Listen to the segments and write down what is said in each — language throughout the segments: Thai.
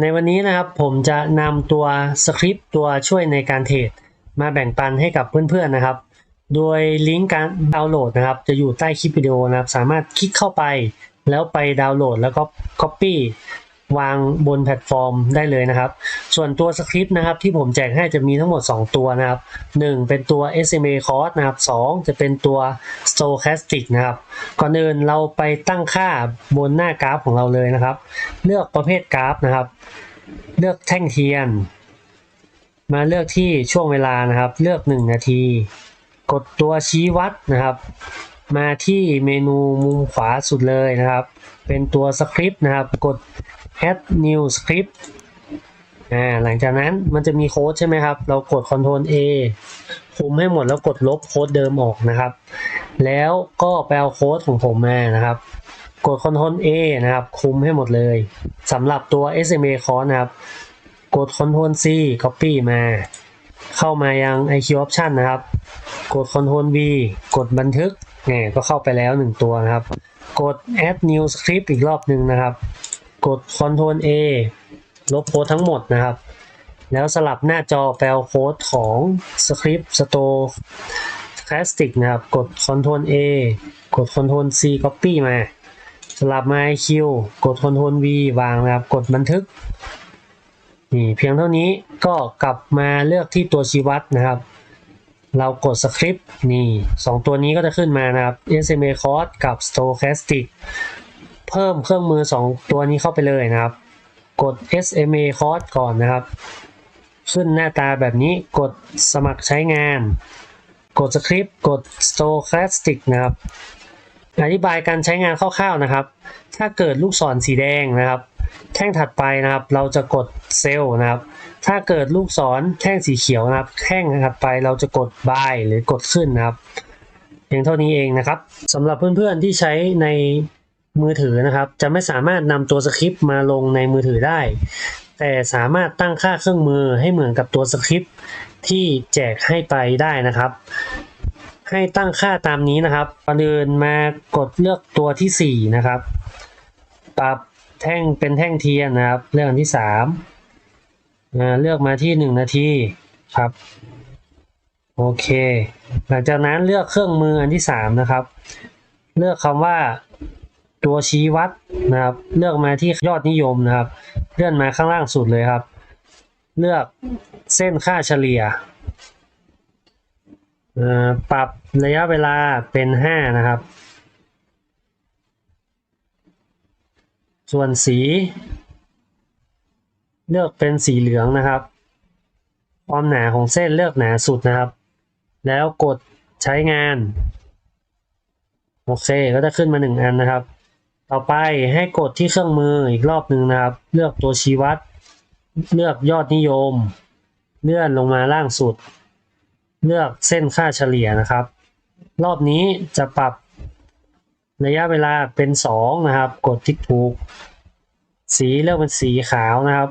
ในวันนี้นะครับผมจะนำตัวสคริปต์ตัวช่วยในการเทรดมาแบ่งปันให้กับเพื่อนๆนะครับ โดยลิงก์การดาวน์โหลดนะครับ จะอยู่ใต้คลิปวิดีโอนะครับ สามารถคลิกเข้าไป แล้วไปดาวน์โหลดแล้วก็ Copy วางบนแพลตฟอร์มได้เลยนะครับ ส่วนตัวสคริปต์นะครับที่ผมแจกให้จะมีทั้งหมด 2 ตัวนะครับ 1 เป็นตัว SMA cost นะครับ 2 จะเป็นตัว stochastic นะครับ ก่อนอื่นเราไปตั้งค่าบนหน้ากราฟของเราเลยนะครับ เลือกประเภทกราฟนะครับ เลือกแท่งเทียน มาเลือกที่ช่วงเวลานะครับ เลือก 1 นาที กดตัวชี้วัดนะครับ มาที่เมนูมุมขวาสุดเลยนะครับ เป็นตัวสคริปต์นะครับ กด add new script อ่าหลังจากนั้นมันจะมีโค้ดใช่ไหมครับ เรากด Ctrl A คุมให้หมดแล้วกดลบโค้ดเดิมออกนะครับ แล้วก็ไปเอาโค้ดของผมมานะครับ กด Ctrl A นะครับ คุมให้หมดเลยสำหรับตัว SMA cost นะครับ กด Ctrl C copy มา เข้ามายัง IQ option นะครับ กด Ctrl V กดบันทึกแหมก็เข้าไปแล้วหนึ่งตัวนะครับ กด add new script อีกรอบหนึ่งนะครับ กด Ctrl A ลบโค้ดทั้งหมดนะครับ แล้วสลับหน้าจอแปลโค้ดของ script store plastic นะครับ กด Ctrl A กด Ctrl C copy มา สลับมา IQ กด Ctrl V วางนะครับ กดบันทึก นี่เพียงเท่านี้ก็กลับมาเลือกที่ตัวชี้วัดนะครับ เรากดสคริปต์นี่สองตัวนี้ก็จะขึ้นมานะครับ SMA cost กับ stochastic เพิ่มเครื่องมือ 2 ตัวนี้เข้าไปเลยนะครับ กด SMA cost ก่อนนะครับ ขึ้นหน้าตาแบบนี้กดสมัครใช้งาน กดสคริปต์กด stochastic นะครับ อธิบายการใช้งานคร่าวๆนะครับ ถ้าเกิดลูกศรสีแดงนะครับ แท่งถัดไปนะครับ เราจะกดเซลล์นะครับ ถ้าเกิดลูกศรแท่งสีเขียวนะครับ แท่งถัดไปเราจะกด buy หรือกดขึ้นนะครับเพียงเท่านี้เองนะครับสำหรับเพื่อนๆที่ใช้ใน มือถือนะครับ จะไม่สามารถนำตัวสคริปต์มาลงในมือถือได้ แต่สามารถตั้งค่าเครื่องมือให้เหมือนกับตัวสคริปต์ที่แจกให้ไปได้นะครับ ให้ตั้งค่าตามนี้นะครับก่อนอื่นมากดเลือกตัวที่ 4 นะครับ ปรับแท่งเป็นแท่งเทียนนะครับ เลือกอันที่3าเลือกมาที่ 1 นาทีครับโอเค หลังจากนั้นเลือกเครื่องมืออันที่ 3 นะครับ เลือกคำว่า ตัวชี้วัดนะครับ เลือกมาที่ยอดนิยมนะครับ เลื่อนมาข้างล่างสุดเลยครับ เลือกเส้นค่าเฉลี่ยอ่อปรับระยะเวลาเป็น 5 นะครับ ส่วนสี เลือกเป็นสีเหลืองนะครับ ความหนาของเส้นเลือกหนาสุดนะครับ แล้วกดใช้งาน โอเค ก็จะขึ้นมา 1 อันนะครับ ต่อไปให้กดที่เครื่องมืออีกรอบหนึ่งนะครับ เลือกตัวชี้วัด เลือกยอดนิยม เลื่อนลงมาล่างสุด เลือกเส้นค่าเฉลี่ยนะครับ รอบนี้จะปรับระยะเวลาเป็น 2 นะครับ กดทิกถูก สีเลือกเป็นสีขาวนะครับ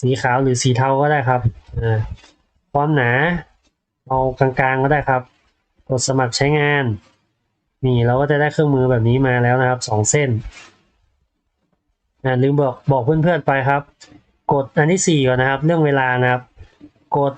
สีขาวหรือสีเทาก็ได้ครับอ่าความหนาเอากลางๆก็ได้ครับ กดสมัครใช้งาน นี่เราก็จะได้เครื่องมือแบบนี้มาแล้วนะครับสองเส้นอ่าลืมบอกบอกเพื่อนๆไปครับ กดอันที่สี่ก่อนนะครับ เรื่องเวลานะครับ กด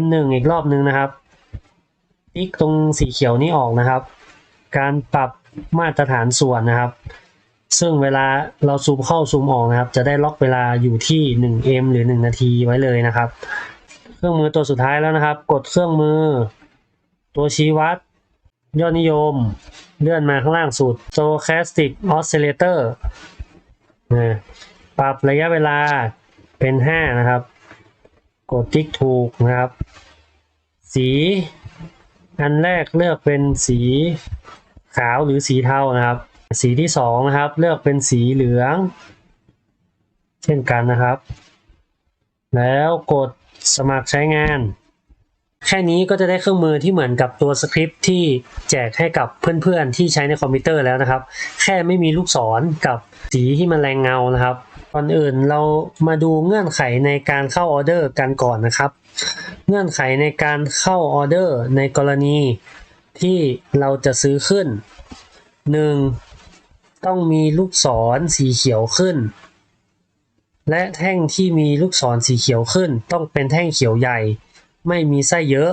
M1 อีกรอบหนึ่งนะครับติ๊กตรงสีเขียวนี้ออกนะครับ การปรับมาตรฐานส่วนนะครับ ซึ่งเวลาเราซูมเข้าซูมออกนะครับ จะได้ล็อกเวลาอยู่ที่ 1M หรือ 1 นาทีไว้เลยนะครับ เครื่องมือตัวสุดท้ายแล้วนะครับ กดเครื่องมือ ตัวชี้วัด ยอดนิยม เลื่อนมาข้างล่างสุด Stochastic Oscillator นะปรับระยะเวลาเป็น 5 นะครับ กดติ๊กถูกนะครับ สี อันแรกเลือกเป็นสีขาวหรือสีเทานะครับ สีที่สองนะครับเลือกเป็นสีเหลือง เช่นกันนะครับ แล้วกดสมัครใช้งาน แค่นี้ก็จะได้เครื่องมือที่เหมือนกับตัวสคริปต์ที่แจกให้กับเพื่อนๆ ที่ใช้ในคอมพิวเตอร์แล้วนะครับ แค่ไม่มีลูกศรกับสีที่มันแรงเงานะครับก่อนอื่นเรามาดูเงื่อนไขในการเข้าออเดอร์กันก่อนนะครับ เงื่อนไขในการเข้าออเดอร์ในกรณีที่เราจะซื้อขึ้น 1. ต้องมีลูกศรสีเขียวขึ้น และแท่งที่มีลูกศรสีเขียวขึ้น ต้องเป็นแท่งเขียวใหญ่ ไม่มีไส้เยอะ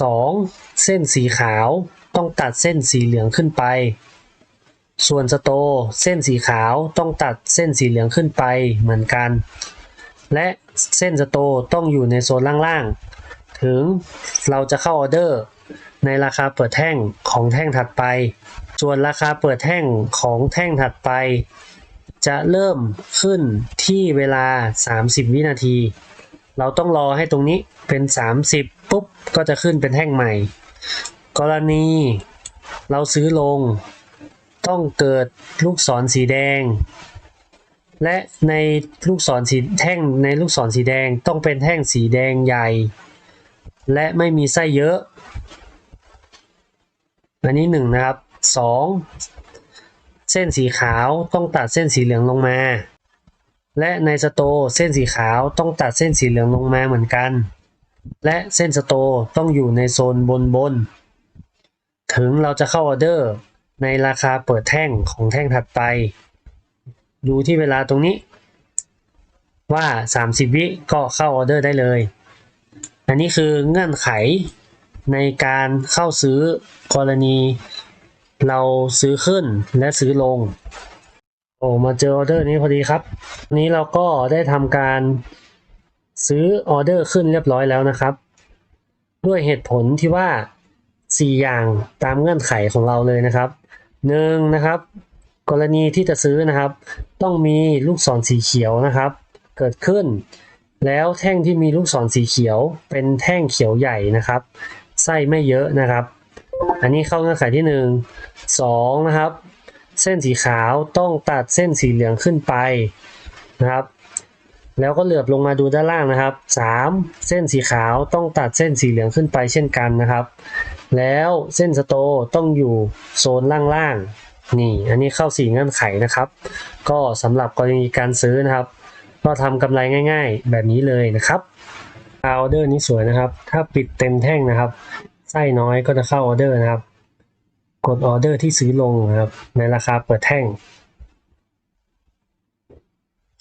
2. เส้นสีขาวต้องตัดเส้นสีเหลืองขึ้นไป ส่วนสโตเส้นสีขาวต้องตัดเส้นสีเหลืองขึ้นไปเหมือนกัน และเส้นสโตต้องอยู่ในโซนล่างๆ ถึงเราจะเข้าออเดอร์ ในราคาเปิดแท่งของแท่งถัดไป ส่วนราคาเปิดแท่งของแท่งถัดไป จะเริ่มขึ้นที่เวลา 30 วินาที เราต้องรอให้ตรงนี้เป็น 30 ปุ๊บ ก็จะขึ้นเป็นแท่งใหม่ กรณีเราซื้อลง ต้องเกิดลูกศรสีแดง และในลูกศรสีแท่งในลูกศรสีแดงต้องเป็นแท่งสีแดงใหญ่ และไม่มีไส้เยอะ อันนี้หนึ่งนะครับสองเส้นสีขาวต้องตัดเส้นสีเหลืองลงมา และในสโตเส้นสีขาวต้องตัดเส้นสีเหลืองลงมาเหมือนกัน และเส้นสโตต้องอยู่ในโซนบนบน ถึงเราจะเข้าออเดอร์ในราคาเปิดแท่งของแท่งถัดไป ดูที่เวลาตรงนี้ ว่า 30 วิก็เข้าออเดอร์ได้เลย อันนี้คือเงื่อนไขในการเข้าซื้อกรณีเราซื้อขึ้นและซื้อลง โอ้มาเจอออเดอร์นี้พอดีครับนนี้เราก็ได้ทำการซื้อออเดอร์ขึ้นเรียบร้อยแล้วนะครับ ด้วยเหตุผลที่ว่า 4 อย่างตามเงื่อนไขของเราเลยนะครับหนึ่งนะครับ กรณีที่จะซื้อนะครับ ต้องมีลูกศรสีเขียวนะครับ เกิดขึ้น แล้วแท่งที่มีลูกศรสีเขียว เป็นแท่งเขียวใหญ่นะครับไส้ไม่เยอะนะครับ อันนี้เข้าเงื่อนไขที่หนึ่งสองนะครับ เส้นสีขาวต้องตัดเส้นสีเหลืองขึ้นไปนะครับ แล้วก็เหลือบลงมาดูด้านล่างนะครับ 3. เส้นสีขาวต้องตัดเส้นสีเหลืองขึ้นไปเช่นกันนะครับ แล้วเส้นสโตต้องอยู่โซนล่างๆนี่ อันนี้เข้าสี่เงื่อนไขนะครับ ก็สำหรับกรณีการซื้อนะครับ ก็ทำกำไรง่าย ๆ แบบนี้เลยนะครับออเดอร์นี้สวยนะครับ ถ้าปิดเต็มแท่งนะครับไส้น้อยก็จะเข้าออเดอร์นะครับ กดออเดอร์ที่ซื้อลงครับ ในราคาเปิดแท่ง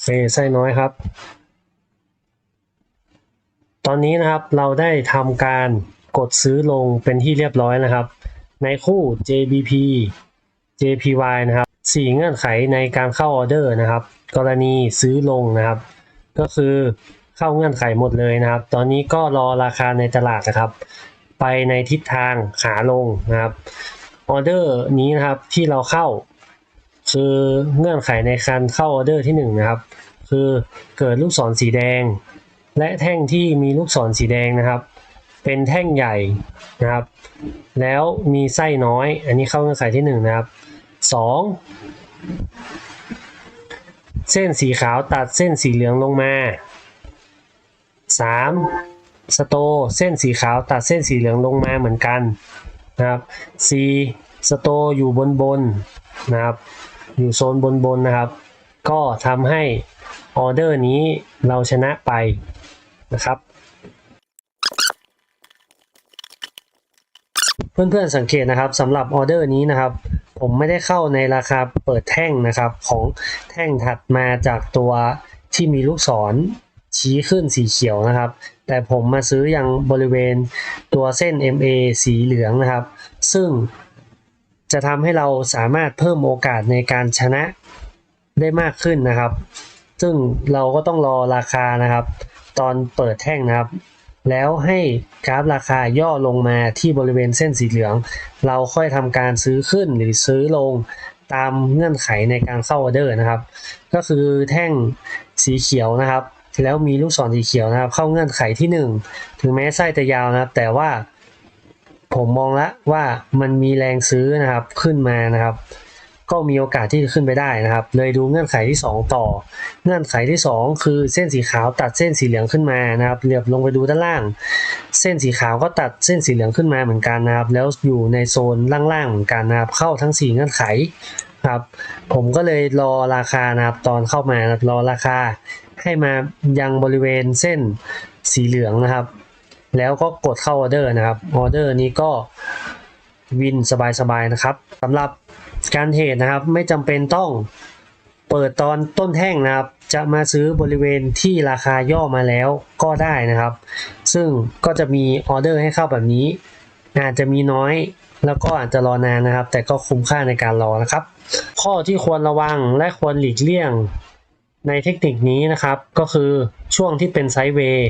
เฟไส้น้อยครับ ตอนนี้นะครับเราได้ทำการกดซื้อลงเป็นที่เรียบร้อยนะครับ ในคู่ JBP JPY นะครับสี่เงื่อนไขในการเข้าออเดอร์นะครับ กรณีซื้อลงนะครับ ก็คือเข้าเงื่อนไขหมดเลยนะครับ ตอนนี้ก็รอราคาในตลาดนะครับ ไปในทิศทางขาลงนะครับ ออเดอร์นี้นะครับที่เราเข้า คือเงื่อนไขในการเข้าออเดอร์ที่หนึ่งนะครับ คือเกิดลูกศรสีแดง และแท่งที่มีลูกศรสีแดงนะครับ เป็นแท่งใหญ่นะครับ แล้วมีไส้น้อย อันนี้เข้าเงื่อนไขที่หนึ่งนะครับสองเส้นสีขาวตัดเส้นสีเหลืองลงมาสามสโตเส้นสีขาวตัดเส้นสีเหลืองลงมาเหมือนกัน นะครับ C สโตอยู่บนบนนะครับ อยู่โซนบนบนนะครับ ก็ทำให้ออเดอร์นี้เราชนะไปนะครับ เพื่อนๆสังเกตนะครับสำหรับออเดอร์นี้นะครับ ผมไม่ได้เข้าในราคาเปิดแท่งนะครับของแท่งถัดมาจากตัวที่มีลูกศร ชี้ขึ้นสีเขียวนะครับ แต่ผมมาซื้อยังบริเวณตัวเส้น MA สีเหลืองนะครับ ซึ่งจะทำให้เราสามารถเพิ่มโอกาสในการชนะได้มากขึ้นนะครับ ซึ่งเราก็ต้องรอราคานะครับ ตอนเปิดแท่งนะครับ แล้วให้กราฟราคาย่อลงมาที่บริเวณเส้นสีเหลือง เราค่อยทำการซื้อขึ้นหรือซื้อลงตามเงื่อนไขในการเข้าออเดอร์นะครับ ก็คือแท่งสีเขียวนะครับ แล้วมีลูกศรสีเขียวนะครับ เข้าเงื่อนไขที่ 1 ถึงแม้ไส้จะยาวนะครับ แต่ว่าผมมองแล้วว่ามันมีแรงซื้อนะครับขึ้นมานะครับ ก็มีโอกาสที่จะขึ้นไปได้นะครับ เลยดูเงื่อนไขที่ 2 ต่อ เงื่อนไขที่ 2 คือเส้นสีขาวตัดเส้นสีเหลืองขึ้นมานะครับเหลือบลงไปดูด้านล่าง เส้นสีขาวก็ตัดเส้นสีเหลืองขึ้นมาเหมือนกันนะครับ แล้วอยู่ในโซนล่างๆเหมือนกันนะครับ เข้าทั้ง 4 เงื่อนไขครับผมก็เลยรอราคานะครับตอนเข้ามานะรรอราคา ให้มายังบริเวณเส้นสีเหลืองนะครับ แล้วก็กดเข้าออเดอร์นะครับออเดอร์นี้ก็วินสบายๆนะครับสำหรับการเทรดนะครับไม่จำเป็นต้องเปิดตอนต้นแท่งนะครับ จะมาซื้อบริเวณที่ราคาย่อมาแล้วก็ได้นะครับ ซึ่งก็จะมีออเดอร์ให้เข้าแบบนี้ อาจจะมีน้อยแล้วก็อาจจะรอนานนะครับ แต่ก็คุ้มค่าในการรอนะครับ ข้อที่ควรระวังและควรหลีกเลี่ยง ในเทคนิคนี้นะครับก็คือช่วงที่เป็นไซด์เวย์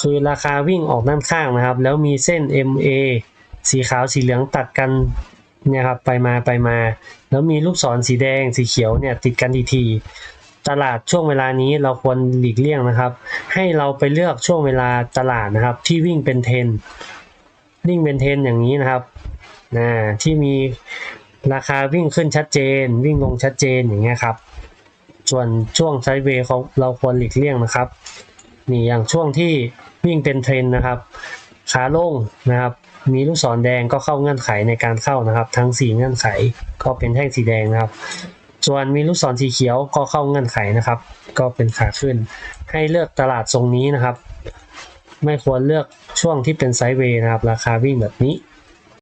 คือราคาวิ่งออกด้านข้างนะครับ แล้วมีเส้น MA สีขาวสีเหลืองตัดกันเนี่ยครับไปมาไปมา แล้วมีลูกศรสีแดงสีเขียวเนี่ยติดกันทีๆตลาดช่วงเวลานี้เราควรหลีกเลี่ยงนะครับ ให้เราไปเลือกช่วงเวลาตลาดนะครับ ที่วิ่งเป็นเทนวิ่งเป็นเทนอย่างนี้นะครับนะที่มีราคาวิ่งขึ้นชัดเจน วิ่งลงชัดเจนอย่างเงี้ยครับ ส่วนช่วงไซด์เวย์เขาเราควรหลีกเลี่ยงนะครับ นี่อย่างช่วงที่วิ่งเป็นเทรนนะครับ ขาลงนะครับ มีลูกศรแดงก็เข้าเงื่อนไขในการเข้านะครับ ทั้ง 4 เงื่อนไขก็เป็นแท่งสีแดงนะครับ ส่วนมีลูกศรสีเขียวก็เข้าเงื่อนไขนะครับ ก็เป็นขาขึ้น ให้เลือกตลาดทรงนี้นะครับ ไม่ควรเลือกช่วงที่เป็นไซด์เวย์นะครับ ราคาวิ่งแบบนี้